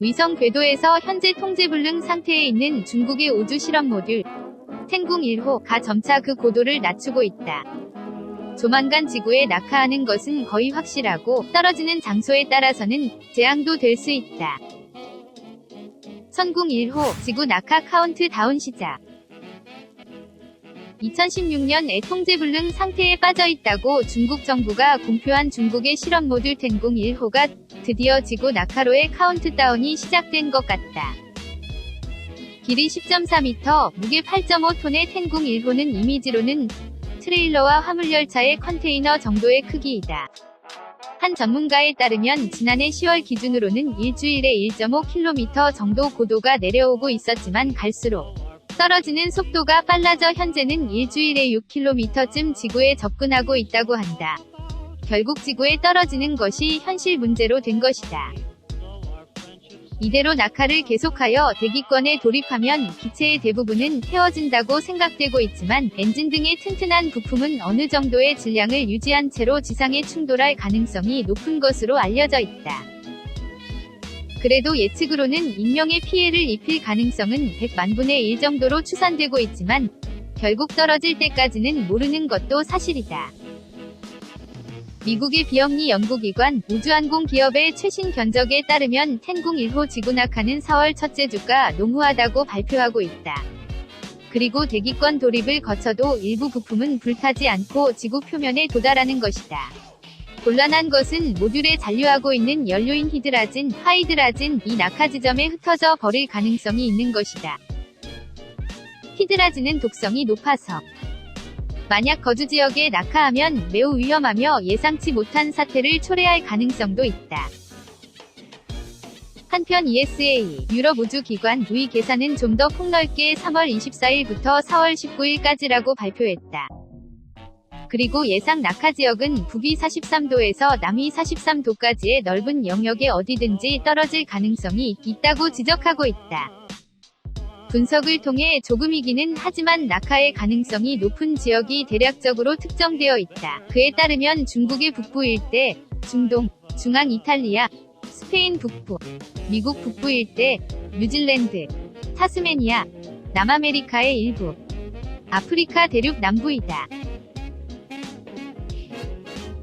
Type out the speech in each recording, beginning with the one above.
위성 궤도에서 현재 통제불능 상태에 있는 중국의 우주 실험 모듈 텐궁 1호가 점차 그 고도를 낮추고 있다. 조만간 지구에 낙하하는 것은 거의 확실하고 떨어지는 장소에 따라서는 재앙도 될 수 있다. 선궁 1호 지구 낙하 카운트 다운 시작 2016년에 통제 불능 상태에 빠져 있다고 중국 정부가 공표한 중국의 실험 모듈 텐궁 1호가 드디어 지구 낙하로의 카운트다운이 시작된 것 같다. 길이 10.4m, 무게 8.5톤의 텐궁 1호는 이미지로는 트레일러와 화물열차의 컨테이너 정도의 크기이다. 한 전문가에 따르면 지난해 10월 기준으로는 일주일에 1.5km 정도 고도가 내려오고 있었지만 갈수록 떨어지는 속도가 빨라져 현재는 일주일에 6km쯤 지구에 접근하고 있다고 한다. 결국 지구에 떨어지는 것이 현실 문제로 된 것이다. 이대로 낙하를 계속하여 대기권에 돌입하면 기체의 대부분은 태워진다고 생각되고 있지만 엔진 등의 튼튼한 부품은 어느 정도의 질량을 유지한 채로 지상에 충돌할 가능성이 높은 것으로 알려져 있다. 그래도 예측으로는 인명의 피해를 입힐 가능성은 100만 분의 1 정도로 추산되고 있지만 결국 떨어질 때까지는 모르는 것도 사실이다. 미국의 비영리 연구기관 우주항공 기업의 최신 견적에 따르면 텐궁 1호 지구 낙하는 4월 첫째 주가 농후하다고 발표하고 있다. 그리고 대기권 돌입을 거쳐도 일부 부품은 불타지 않고 지구 표면에 도달하는 것이다. 곤란한 것은 모듈에 잔류하고 있는 연료인 히드라진, 하이드라진, 이 낙하 지점에 흩어져 버릴 가능성이 있는 것이다. 히드라진은 독성이 높아서 만약 거주 지역에 낙하하면 매우 위험하며 예상치 못한 사태를 초래할 가능성도 있다. 한편 ESA, 유럽 우주기관 우이 계산은 좀 더 폭넓게 3월 24일부터 4월 19일까지라고 발표했다. 그리고 예상 낙하 지역은 북위 43도에서 남위 43도까지의 넓은 영역에 어디든지 떨어질 가능성이 있다고 지적하고 있다. 분석을 통해 조금이기는 하지만 낙하의 가능성이 높은 지역이 대략적으로 특정되어 있다. 그에 따르면 중국의 북부 일대, 중동, 중앙 이탈리아, 스페인 북부, 미국 북부 일대, 뉴질랜드, 타스메니아, 남아메리카의 일부, 아프리카 대륙 남부이다.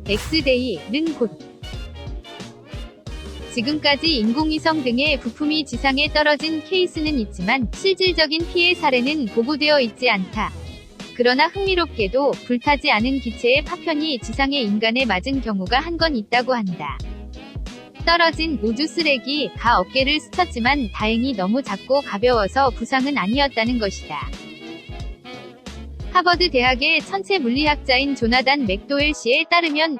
엑스데이는 곧 지금까지 인공위성 등의 부품이 지상에 떨어진 케이스는 있지만 실질적인 피해 사례는 보고되어 있지 않다. 그러나 흥미롭게도 불타지 않은 기체의 파편이 지상의 인간에 맞은 경우가 한 건 있다고 한다. 떨어진 우주 쓰레기 가 어깨를 스쳤지만 다행히 너무 작고 가벼워서 부상은 아니었다는 것이다. 하버드 대학의 천체 물리학자인 조나단 맥도웰 씨에 따르면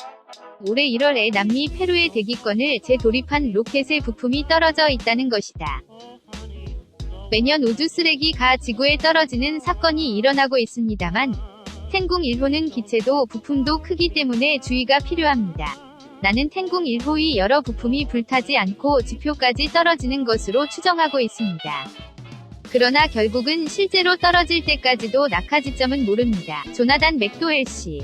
올해 1월에 남미 페루의 대기권을 재돌입한 로켓의 부품이 떨어져 있다는 것이다. 매년 우주 쓰레기가 지구에 떨어지는 사건이 일어나고 있습니다만 텐궁 1호는 기체도 부품도 크기 때문에 주의가 필요합니다. 나는 텐궁 1호의 여러 부품이 불타지 않고 지표까지 떨어지는 것으로 추정하고 있습니다. 그러나 결국은 실제로 떨어질 때까지도 낙하 지점은 모릅니다. 조나단 맥도웰 씨.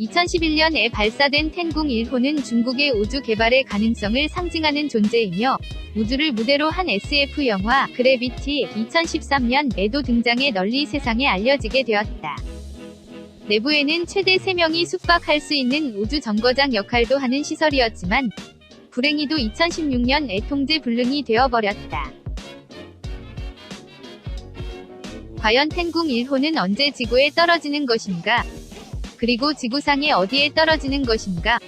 2011년에 발사된 텐궁 1호는 중국의 우주 개발의 가능성을 상징하는 존재이며 우주를 무대로 한 SF 영화 그래비티 2013년에도 등장해 널리 세상에 알려지게 되었다. 내부에는 최대 3명이 숙박할 수 있는 우주 정거장 역할도 하는 시설이었지만 불행히도 2016년 애통제 불능이 되어버렸다. 과연 텐궁 1호는 언제 지구에 떨어지는 것인가? 그리고 지구상에 어디에 떨어지는 것인가?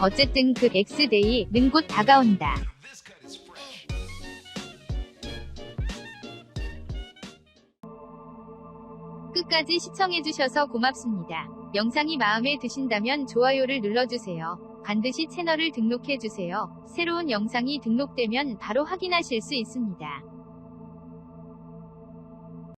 어쨌든 그 X데이는 곧 다가온다. 끝까지 시청해주셔서 고맙습니다. 영상이 마음에 드신다면 좋아요를 눌러주세요. 반드시 채널을 등록해주세요. 새로운 영상이 등록되면 바로 확인하실 수 있습니다.